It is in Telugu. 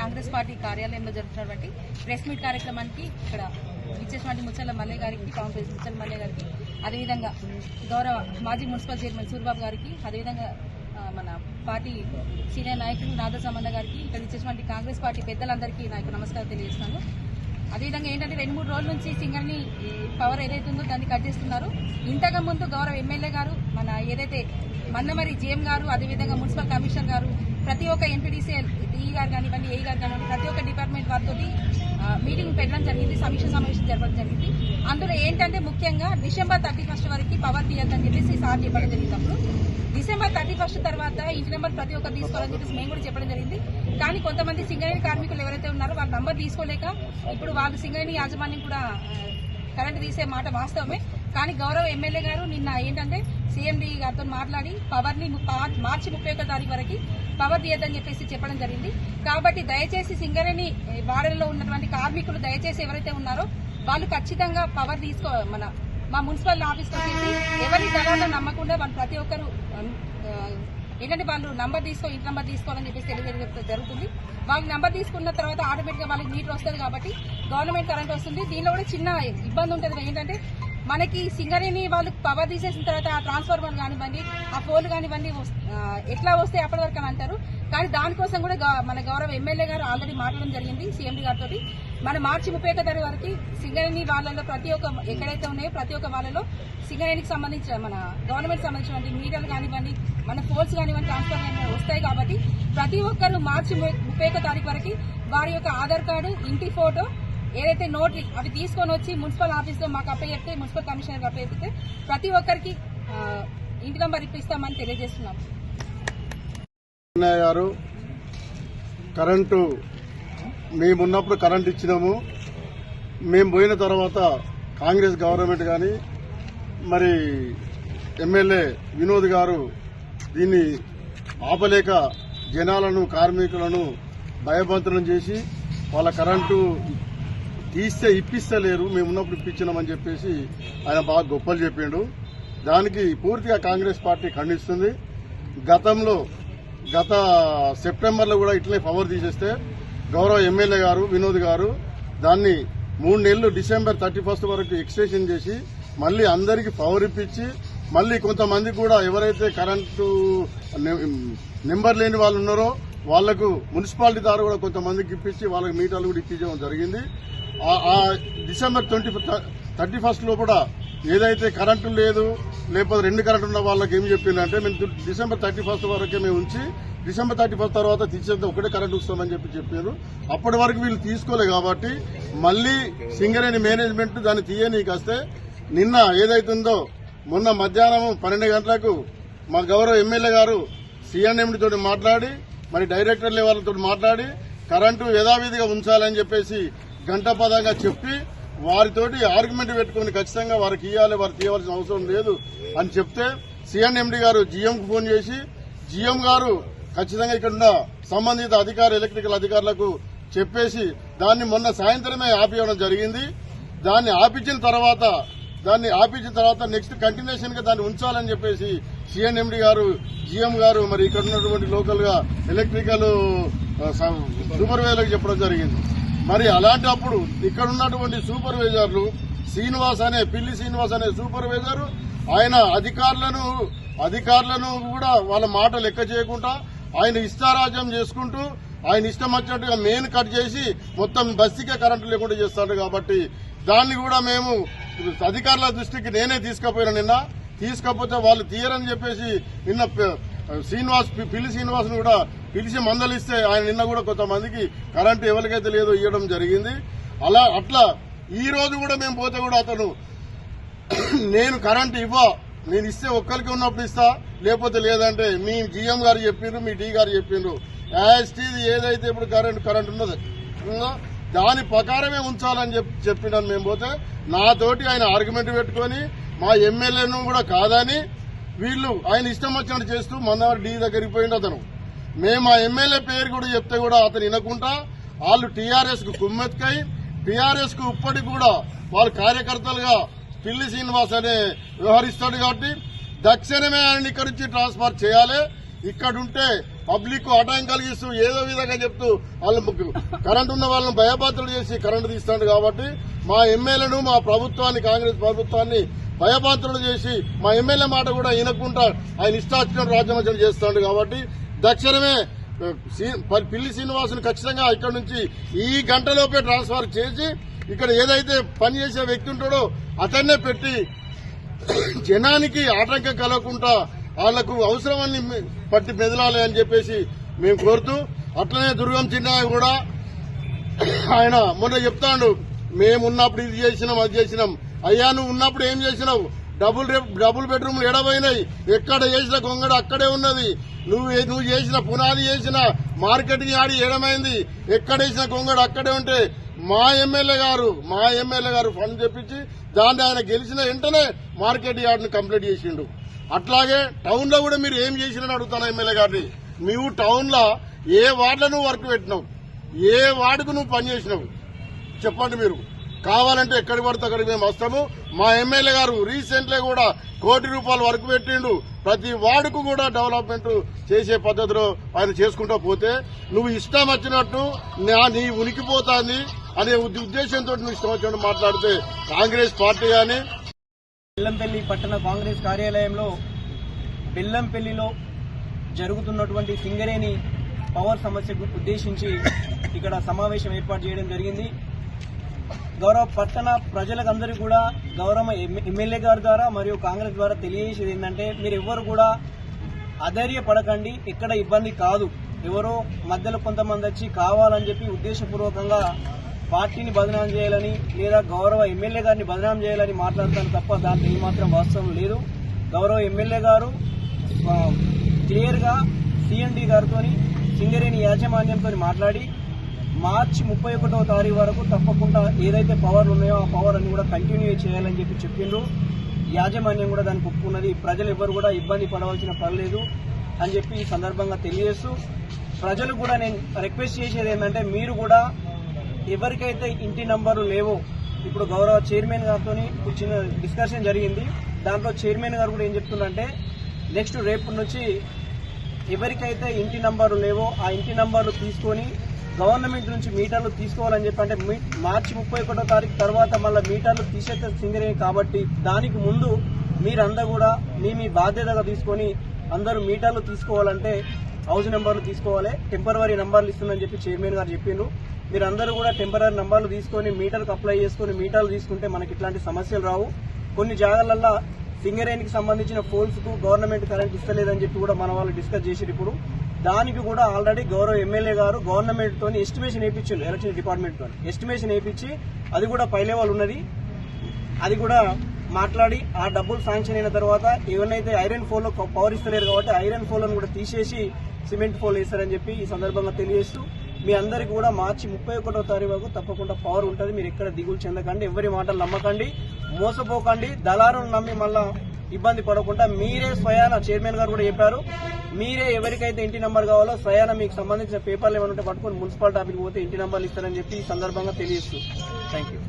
కాంగ్రెస్ పార్టీ కార్యాలయంలో జరుగుతున్నటువంటి ప్రెస్ మీట్ కార్యక్రమానికి ఇక్కడ ఇచ్చేసినటువంటి ముచ్చల్ల మల్లె గారికి కాంగ్రెస్ ముచ్చల్ల మల్లె గారికి అదేవిధంగా గౌరవ మాజీ మున్సిపల్ చైర్మన్ సూర్బాబు గారికి అదేవిధంగా మన పార్టీ సీనియర్ నాయకులు నాద సంబంధ గారికి ఇక్కడ ఇచ్చేసినటువంటి కాంగ్రెస్ పార్టీ పెద్దలందరికీ నాకు నమస్కారం తెలియజేస్తున్నాను. అదేవిధంగా ఏంటంటే రెండు మూడు రోజుల నుంచి సింగర్ని పవర్ ఏదైతే ఉందో దాన్ని కట్ చేస్తున్నారు. ఇంతకు ముందు గౌరవ ఎమ్మెల్యే గారు మన ఏదైతే మందమరి జేఎం గారు అదేవిధంగా మున్సిపల్ కమిషనర్ గారు ప్రతి ఒక్క ఎంపీడీసీ ఈ గారు కానివ్వండి ఏ గారు కానివ్వండి ప్రతి ఒక్క డిపార్ట్మెంట్ వారితో మీటింగ్ పెట్టడం జరిగింది సమీక్ష సమావేశం జరపడం జరిగింది. అందులో ఏంటంటే ముఖ్యంగా డిసెంబర్ థర్టీ ఫస్ట్ వరకు పవర్ తీయద్దని చెప్పేసి సార్ చెప్పడం జరిగినప్పుడు డిసెంబర్ థర్టీ ఫస్ట్ తర్వాత ఇంటి నెంబర్ ప్రతి ఒక్కరు తీసుకోవాలని చెప్పేసి మేము కూడా చెప్పడం జరిగింది. కానీ కొంతమంది సింగరేణి కార్మికులు ఎవరైతే ఉన్నారో వాళ్ళ నంబర్ తీసుకోలేక ఇప్పుడు వాళ్ళు సింగరేణి యాజమాన్యం కూడా కరెంట్ తీసే మాట వాస్తవమే. కానీ గౌరవ ఎమ్మెల్యే గారు నిన్న ఏంటంటే సీఎండీ గారితో మాట్లాడి పవర్ని మార్చి ముప్పై ఒక్క తారీఖు వరకు పవర్ తీయద్దని చెప్పేసి చెప్పడం జరిగింది. కాబట్టి దయచేసి సింగరేణి వాడలో వాడలలో ఉన్నటువంటి కార్మికులు దయచేసి ఎవరైతే ఉన్నారో వాళ్ళు ఖచ్చితంగా పవర్ తీసుకో మన మా మున్సిపల్ ఆఫీస్కి వచ్చేసి ఎవరి దళాలను నమ్మకుండా వాళ్ళు ప్రతి ఒక్కరు ఏంటంటే వాళ్ళు నంబర్ తీసుకో ఇంటి నంబర్ తీసుకోవాలని చెప్పేసి తెలియజేయడం జరుగుతుంది. వాళ్ళు నంబర్ తీసుకున్న తర్వాత ఆటోమేటిక్గా వాళ్ళకి మీటర్ వస్తుంది కాబట్టి గవర్నమెంట్ కరెంట్ వస్తుంది. దీనిలో కూడా చిన్న ఇబ్బంది ఉంటుంది ఏంటంటే మనకి సింగరేణి వాళ్ళు పవర్ తీసేసిన తర్వాత ఆ ట్రాన్స్ఫార్మర్ కానివ్వండి ఆ ఫోన్ కానివ్వండి ఎట్లా వస్తే అప్పటి వరకు అని అంటారు. కానీ దానికోసం కూడా మన గౌరవ ఎమ్మెల్యే గారు ఆల్రెడీ మాట్లాడడం జరిగింది సీఎండీ గారితో మన మార్చి ముప్పై ఒక తారీఖు వరకు సింగరేణి వాళ్ళలో ప్రతి ఒక్క ఎక్కడైతే ఉన్నాయో ప్రతి ఒక్క వాళ్ళలో సింగరేణికి సంబంధించిన మన గవర్నమెంట్ సంబంధించిన మీటర్లు కానివ్వండి మన ఫోన్స్ కానివ్వండి ట్రాన్స్ఫర్ వస్తాయి కాబట్టి ప్రతి ఒక్కరు మార్చి ముప్పై ఒక తారీఖు వరకు వారి యొక్క ఆధార్ కార్డు ఇంటి ఫోటో ఏదైతే నోట్ అవి తీసుకొని వచ్చి మున్సిపల్ ఆఫీస్లో మాకు అప్పచెప్తే మున్సిపల్ కమిషనర్ అప్పచెప్తే ప్రతి ఒక్కరికి ఇంటి నంబర్ ఇప్పిస్తామని తెలియజేస్తున్నాం. గారు కరెంటు మేమున్నప్పుడు కరెంట్ ఇచ్చినాము. మేము పోయిన తర్వాత కాంగ్రెస్ గవర్నమెంట్ కానీ మరి ఎమ్మెల్యే వినోద్ గారు దీన్ని ఆపలేక జనాలను కార్మికులను భయభంతనం చేసి వాళ్ళ కరెంటు తీస్తే ఇప్పిస్తలేరు మేము ఉన్నప్పుడు ఇప్పించినామని చెప్పేసి ఆయన బాగా గొప్పలు చెప్పిండు. దానికి పూర్తిగా కాంగ్రెస్ పార్టీ ఖండిస్తుంది. గతంలో గత సెప్టెంబర్లో కూడా ఇట్లనే పవర్ తీసేస్తే గౌరవ ఎమ్మెల్యే గారు వినోద్ గారు దాన్ని మూడు నెలలు డిసెంబర్ థర్టీ ఫస్ట్ వరకు ఎక్స్టెన్షన్ చేసి మళ్ళీ అందరికీ పవర్ ఇప్పించి మళ్ళీ కొంతమంది కూడా ఎవరైతే కరెంటు నెంబర్ లేని వాళ్ళు ఉన్నారో వాళ్ళకు మున్సిపాలిటీ ద్వారా కూడా కొంతమందికి ఇప్పించి వాళ్ళకి మీటర్లు కూడా ఇప్పించడం జరిగింది. డిసెంబర్ ట్వంటీ థర్టీ ఫస్ట్ లోపల కూడా ఏదైతే కరెంటు లేదు లేకపోతే రెండు కరెంటు ఉన్న వాళ్ళకి ఏం చెప్పిందంటే మేము డిసెంబర్ థర్టీ ఫస్ట్ వరకే మేము ఉంచి డిసెంబర్ థర్టీ ఫస్ట్ తర్వాత తీసేస్తే ఒకటే కరెంట్ వస్తామని చెప్పి చెప్పారు. అప్పటి వరకు వీళ్ళు తీసుకోలే కాబట్టి మళ్ళీ సింగరేణి మేనేజ్మెంట్ దాన్ని తీయనీకి వస్తే నిన్న ఏదైతుందో మొన్న మధ్యాహ్నం పన్నెండు గంటలకు మా గౌరవ ఎమ్మెల్యే గారు సిఎన్ఎండి తోటి మాట్లాడి మరి డైరెక్టర్ లెవెల్తో మాట్లాడి కరెంటు యథావిధిగా ఉంచాలని చెప్పేసి గంటపదంగా చెప్పి వారితోటి ఆర్గ్యుమెంట్ పెట్టుకుని ఖచ్చితంగా వారికి ఇవ్వాలి వారు తీయవలసిన అవసరం లేదు అని చెప్తే సిఎన్ఎండి గారు జీఎంకు ఫోన్ చేసి జిఎం గారు ఖచ్చితంగా ఇక్కడున్న సంబంధిత అధికార ఎలక్ట్రికల్ అధికారులకు చెప్పేసి దాన్ని మొన్న సాయంత్రమే ఆపివ్వడం జరిగింది. దాన్ని ఆపించిన తర్వాత దాన్ని ఆపించిన తర్వాత నెక్స్ట్ కంటిన్యూషన్గా దాన్ని ఉంచాలని చెప్పేసి సిఎన్ఎండి గారు జీఎం గారు మరి ఇక్కడ ఉన్నటువంటి లోకల్గా ఎలక్ట్రికల్ సూపర్వైజర్ చెప్పడం జరిగింది. మరి అలాంటప్పుడు ఇక్కడ ఉన్నటువంటి సూపర్వైజర్లు శ్రీనివాస్ అనే పిల్లి శ్రీనివాస్ అనే సూపర్వైజర్ ఆయన అధికారులను అధికారులను కూడా వాళ్ళ మాట లెక్క చేయకుండా ఆయన ఇష్టారాజ్యం చేసుకుంటూ ఆయన ఇష్టం వచ్చినట్టుగా మెయిన్ కట్ చేసి మొత్తం బస్సీకే కరెంటు లేకుండా చేస్తాడు కాబట్టి దాన్ని కూడా మేము అధికారుల దృష్టికి నేనే తీసుకుపోయినా నిన్న. తీసుకపోతే వాళ్ళు తీయరని చెప్పేసి నిన్న శ్రీనివాస్ పిల్లి శ్రీనివాస్ను కూడా పిలిచి మందలిస్తే ఆయన నిన్న కూడా కొంతమందికి కరెంటు ఎవరికైతే లేదో ఇవ్వడం జరిగింది. అలా అట్లా ఈ రోజు కూడా మేము పోతే కూడా అతను నేను కరెంట్ ఇవ్వ నేను ఇస్తే ఒక్కరికి ఉన్నప్పుడు ఇస్తా లేకపోతే లేదంటే మీ జిఎం గారు చెప్పిండ్రు మీ డి గారు చెప్పిండ్రు యాస్టీది ఏదైతే ఇప్పుడు కరెంట్ కరెంట్ ఉన్నదో దాని ప్రకారమే ఉంచాలని చెప్పి చెప్పినాను మేము పోతే నాతోటి ఆయన ఆర్గ్యుమెంట్ పెట్టుకొని మా ఎమ్మెల్యేను కూడా కాదని వీళ్ళు ఆయన ఇష్టం వచ్చినట్టు చేస్తూ మొన్న డి దగ్గరికి పోయిండు అతను. మేము ఆ ఎమ్మెల్యే పేరు కూడా చెప్తే కూడా అతను వినకుండా వాళ్ళు టీఆర్ఎస్కు కుమ్మెత్తుకై టీఆర్ఎస్కు ఇప్పటికి కూడా వాళ్ళ కార్యకర్తలుగా పిల్లి శ్రీనివాస్ అనే వ్యవహరిస్తాడు కాబట్టి దక్షిణమే ఆయన ఇక్కడి నుంచి ట్రాన్స్ఫర్ చేయాలి. ఇక్కడ ఉంటే పబ్లిక్ ఆటంకం కలిగిస్తూ ఏదో విధంగా చెప్తూ వాళ్ళు కరెంట్ ఉన్న వాళ్ళని భయపాత్రలు చేసి కరెంటు తీస్తాడు కాబట్టి మా ఎమ్మెల్యేను మా ప్రభుత్వాన్ని కాంగ్రెస్ ప్రభుత్వాన్ని భయపాత్రలు చేసి మా ఎమ్మెల్యే మాట కూడా వినకుండా ఆయన ఇష్టాచిన రాజ్యమర్చన చేస్తాడు కాబట్టి తక్షణమే శ్రీ- ప- పిల్లి శ్రీనివాసుని ఖచ్చితంగా ఇక్కడ నుంచి ఈ గంటలోపే ట్రాన్స్ఫర్ చేసి ఇక్కడ ఏదైతే పనిచేసే వ్యక్తి ఉంటాడో అతన్నే పెట్టి జనానికి ఆటంకం కలగకుండా వాళ్ళకు అవసరమని పట్టి మెదలాలి అని చెప్పేసి మేము కోరుతూ అట్లనే దుర్గం చిన్నయ్య కూడా ఆయన మొన్న చెప్తాడు మేము ఉన్నప్పుడు ఇది చేసినాం అది చేసినాం. అయ్యా నువ్వు ఉన్నప్పుడు ఏం చేసినావు? డబుల్ డబుల్ బెడ్రూమ్లు ఎడబోయినాయి. ఎక్కడ చేసిన గొంగడ అక్కడే ఉన్నది. నువ్వు నువ్వు చేసిన పునాది చేసిన మార్కెటింగ్ ఆడి ఏడమైంది? ఎక్కడ కొంగడు గొంగడ అక్కడే ఉంటే మా ఎమ్మెల్యే గారు మా ఎమ్మెల్యే గారు ఫండ్ తెప్పించి దాన్ని ఆయన గెలిచిన వెంటనే మార్కెట్ యార్డ్ని కంప్లీట్ చేసిండు. అట్లాగే టౌన్లో కూడా మీరు ఏం చేసినని అడుగుతాను ఎమ్మెల్యే గారిని. నువ్వు టౌన్లో ఏ వార్డులో నువ్వు వర్క్ పెట్టినావు? ఏ వార్డుకు నువ్వు పని చేసినావు? చెప్పండి మీరు. కావాలంటే ఎక్కడికి పడితే అక్కడికి మేము వస్తాము. మా ఎమ్మెల్యే గారు రీసెంట్లీ కూడా కోటి రూపాయలు వరకు పెట్టిండు. ప్రతి వార్డుకు కూడా డెవలప్మెంట్ చేసే పద్ధతిలో ఆయన చేసుకుంటూ పోతే నువ్వు ఇష్టం వచ్చినట్టు నా నీ ఉనికిపోతాంది అనే ఉద్దేశంతో నువ్వు ఇష్టం వచ్చినట్టు మాట్లాడితే కాంగ్రెస్ పార్టీ కానీ బెల్లంపల్లి పట్టణ కాంగ్రెస్ కార్యాలయంలో బెల్లంపల్లిలో జరుగుతున్నటువంటి సింగరేణి పవర్ సమస్యకు ఉద్దేశించి ఇక్కడ సమావేశం ఏర్పాటు చేయడం జరిగింది. గౌరవ పట్టణ ప్రజలకందరికీ కూడా గౌరవ ఎమ్మెల్యే గారి ద్వారా మరియు కాంగ్రెస్ ద్వారా తెలియజేసేది ఏంటంటే మీరు ఎవరు కూడా అధైర్యపడకండి ఎక్కడ ఇబ్బంది కాదు. ఎవరో మధ్యలో కొంతమంది వచ్చి కావాలని చెప్పి ఉద్దేశపూర్వకంగా పార్టీని బదనాం చేయాలని లేదా గౌరవ ఎమ్మెల్యే గారిని బదనాం చేయాలని మాట్లాడతాను తప్ప దాంట్లో ఏమాత్రం వాస్తవం లేదు. గౌరవ ఎమ్మెల్యే గారు క్లియర్గా సిఎండి గారితో సింగరేణి యాజమాన్యంతో మాట్లాడి మార్చి ముప్పై ఒకటో తారీఖు వరకు తప్పకుండా ఏదైతే పవర్ ఉన్నాయో ఆ పవర్ అన్ని కూడా కంటిన్యూ చేయాలని చెప్పి చెప్పిండ్రు. యాజమాన్యం కూడా దానికి ఒప్పుకున్నది. ప్రజలు ఎవరు కూడా ఇబ్బంది పడవలసిన పని అని చెప్పి ఈ సందర్భంగా తెలియజేస్తూ ప్రజలు కూడా నేను రిక్వెస్ట్ చేసేది ఏంటంటే మీరు కూడా ఎవరికైతే ఇంటి నంబర్లు లేవో ఇప్పుడు గౌరవ చైర్మన్ గారితో చిన్న డిస్కషన్ జరిగింది. దాంట్లో చైర్మన్ గారు కూడా ఏం చెప్తున్నారంటే నెక్స్ట్ రేపు నుంచి ఎవరికైతే ఇంటి నంబర్లు లేవో ఆ ఇంటి నంబర్లు తీసుకొని గవర్నమెంట్ నుంచి మీటర్లు తీసుకోవాలని చెప్పి అంటే మీ- మార్చి ముప్పై ఒకటో తారీఖు తర్వాత మళ్ళీ మీటర్లు తీసేస్తే సింగరేణి కాబట్టి దానికి ముందు మీరందరూ కూడా మీ మీ బాధ్యతగా తీసుకొని అందరూ మీటర్లు తీసుకోవాలంటే హౌస్ నెంబర్లు తీసుకోవాలి. టెంపరీ నెంబర్లు ఇస్తుందని చెప్పి చైర్మన్ గారు చెప్పిండ్రు. మీరందరూ కూడా టెంపరీ నెంబర్లు తీసుకొని మీటర్కి అప్లై చేసుకొని మీటర్లు తీసుకుంటే మనకి ఇట్లాంటి సమస్యలు రావు. కొన్ని జాగాలల్లో సింగరేణికి సంబంధించిన ఫోన్స్కు గవర్నమెంట్ కరెంట్ ఇస్తలేదని చెప్పి కూడా మన వాళ్ళు డిస్కస్ చేసి ఇప్పుడు. దానికి కూడా ఆల్రెడీ గౌరవ ఎమ్మెల్యే గారు గవర్నమెంట్ ఎస్టిమేషన్ వేయించారు ఎలక్షన్ డిపార్ట్మెంట్తో ఎస్టిమేషన్ వేయించి అది కూడా పై లెవెల్ ఉన్నది. అది కూడా మాట్లాడి ఆ డబ్బులు శాంక్షన్ అయిన తర్వాత ఎవరినైతే ఐరన్ ఫోల్లో పవర్ ఇస్తలేరు కాబట్టి ఐరన్ ఫోల్ కూడా తీసేసి సిమెంట్ ఫోల్ వేస్తారని చెప్పి ఈ సందర్భంగా తెలియజేస్తూ మీ అందరికీ కూడా మార్చి ముప్పై ఒకటో తారీఖు వరకు తప్పకుండా పవర్ ఉంటుంది. మీరు ఎక్కడ దిగులు చెందకండి ఎవరి మాటలు నమ్మకండి మోసపోకండి దళారులు నమ్మి మళ్ళీ ఇబ్బంది పడకుండా మీరే స్వయాన చైర్మన్ గారు కూడా చెప్పారు. మీరే ఎవరికైతే ఇంటి నెంబర్ కావాలో స్వయాన మీకు సంబంధించిన పేపర్లు ఏమైనా ఉంటే పట్టుకొని మున్సిపాలిటీ ఆఫీస్కి పోతే ఇంటి నెంబర్లు ఇస్తారని చెప్పి ఈ సందర్భంగా తెలియజేస్తూ. Thank you